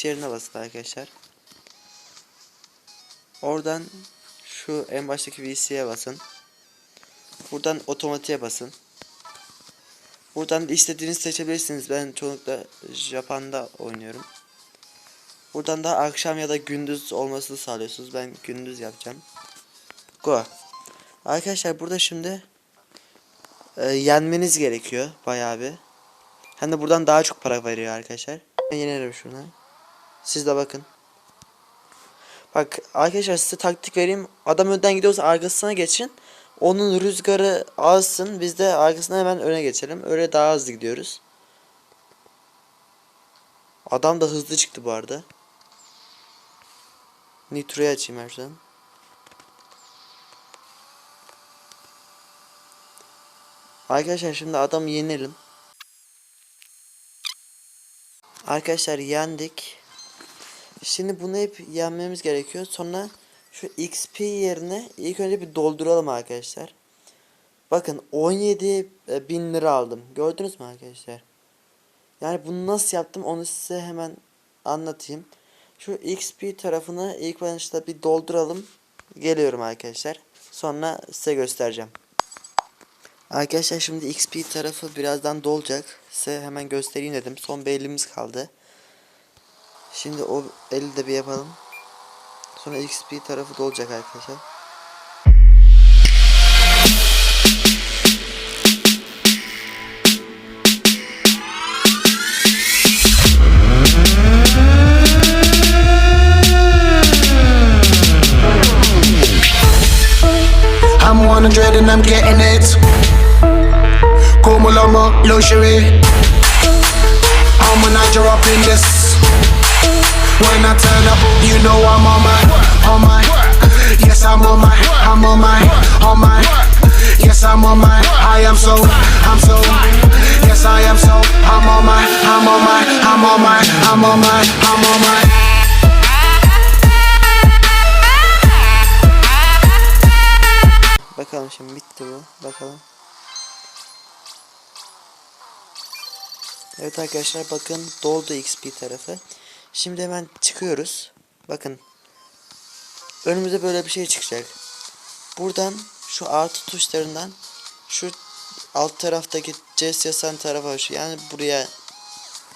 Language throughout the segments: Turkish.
switch yerine basın arkadaşlar. Oradan şu en baştaki VC'ye basın. Buradan otomatiğe basın. Buradan da istediğinizi seçebilirsiniz. Ben çoğunlukla Japan'da oynuyorum. Buradan da akşam ya da gündüz olmasını sağlıyorsunuz. Ben gündüz yapacağım. Go. Arkadaşlar burada şimdi e, yenmeniz gerekiyor bayağı bir. Hem de buradan daha çok para veriyor arkadaşlar. Ben yenerim şuna. Siz de bakın. Bak arkadaşlar size taktik vereyim. Adam önden gidiyorsa arkasına geçin. Onun rüzgarı alsın. Biz de arkasına hemen öne geçelim. Öyle daha hızlı gidiyoruz. Adam da hızlı çıktı bu arada. Nitro'yu açayım her zaman. Arkadaşlar şimdi adamı yenelim. Arkadaşlar yendik. Şimdi bunu hep yenmemiz gerekiyor. Sonra şu XP yerine ilk önce bir dolduralım arkadaşlar. Bakın 17 e, bin lira aldım. Gördünüz mü arkadaşlar? Yani bunu nasıl yaptım onu size hemen anlatayım. Şu XP tarafını ilk başta bir dolduralım. Geliyorum arkadaşlar. Sonra size göstereceğim. Arkadaşlar şimdi XP tarafı birazdan dolacak. Size hemen göstereyim dedim. Son bir kaldı. Şimdi o eli de bir yapalım. Sonra XP tarafı dolacak arkadaşlar. I'm 100 and I'm getting it. Como luxury. I'm an I up in this. When I turn up, you know I'm on my, on my. Yes, I'm on my, I'm on my, on my. Yes, I'm on my, I am so, I'm so. Yes, I am so, I'm on my, I'm on my, I'm on my, I'm on my, I'm on my. Bakalım şimdi bitti bu. Bakalım. Evet arkadaşlar bakın doldu XP tarafı. Şimdi hemen çıkıyoruz. Bakın. Önümüze böyle bir şey çıkacak. Buradan şu artı tuşlarından şu alt taraftaki CS yazan tarafa şu yani buraya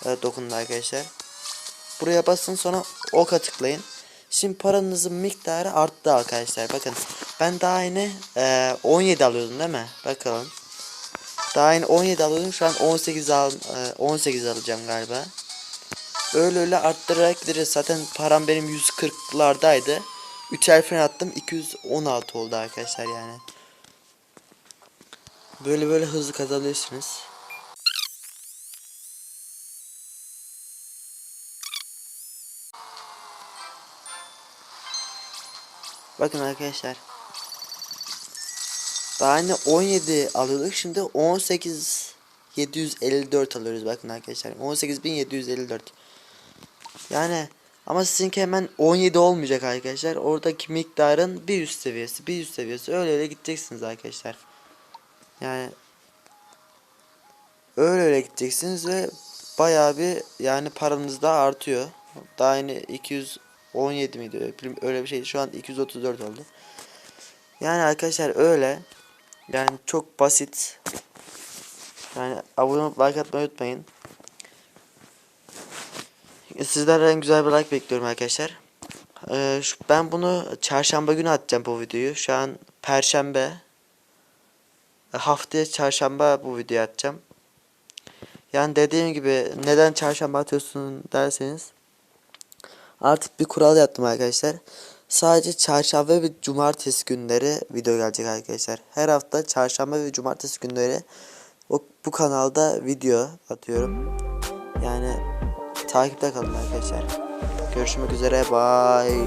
e, dokunun arkadaşlar. Buraya basın sonra oka tıklayın. Şimdi paranızın miktarı arttı arkadaşlar. Bakın ben daha yeni e, 17 alıyordum değil mi? Bakalım. Daha yeni 17 alıyordum. Şu an 18 al e, 18 alacağım galiba. Öyle öyle arttırarak gideriz. Zaten param benim 140'lardaydı. 3 el falan attım. 216 oldu arkadaşlar yani. Böyle böyle hızlı kazanıyorsunuz. Bakın arkadaşlar. Daha yine 17 alıyorduk. Şimdi 18 754 alıyoruz bakın arkadaşlar. 18754. Yani ama sizinki hemen 17 olmayacak arkadaşlar. Oradaki miktarın bir üst seviyesi, bir üst seviyesi öyle öyle gideceksiniz arkadaşlar. Yani öyle öyle gideceksiniz ve bayağı bir yani paranız da artıyor. Daha yeni 217 miydi öyle bir şeydi. Şu an 234 oldu. Yani arkadaşlar öyle. Yani çok basit. Yani abone olup like atmayı unutmayın. Sizlerden güzel bir like bekliyorum arkadaşlar. Ee, şu- ben bunu çarşamba günü atacağım bu videoyu. Şu an perşembe. E, Haftaya çarşamba bu videoyu atacağım. Yani dediğim gibi neden çarşamba atıyorsun derseniz artık bir kural yaptım arkadaşlar. Sadece çarşamba ve cumartesi günleri video gelecek arkadaşlar. Her hafta çarşamba ve cumartesi günleri o, bu kanalda video atıyorum. Yani takipte kalın arkadaşlar. Görüşmek üzere. Bye.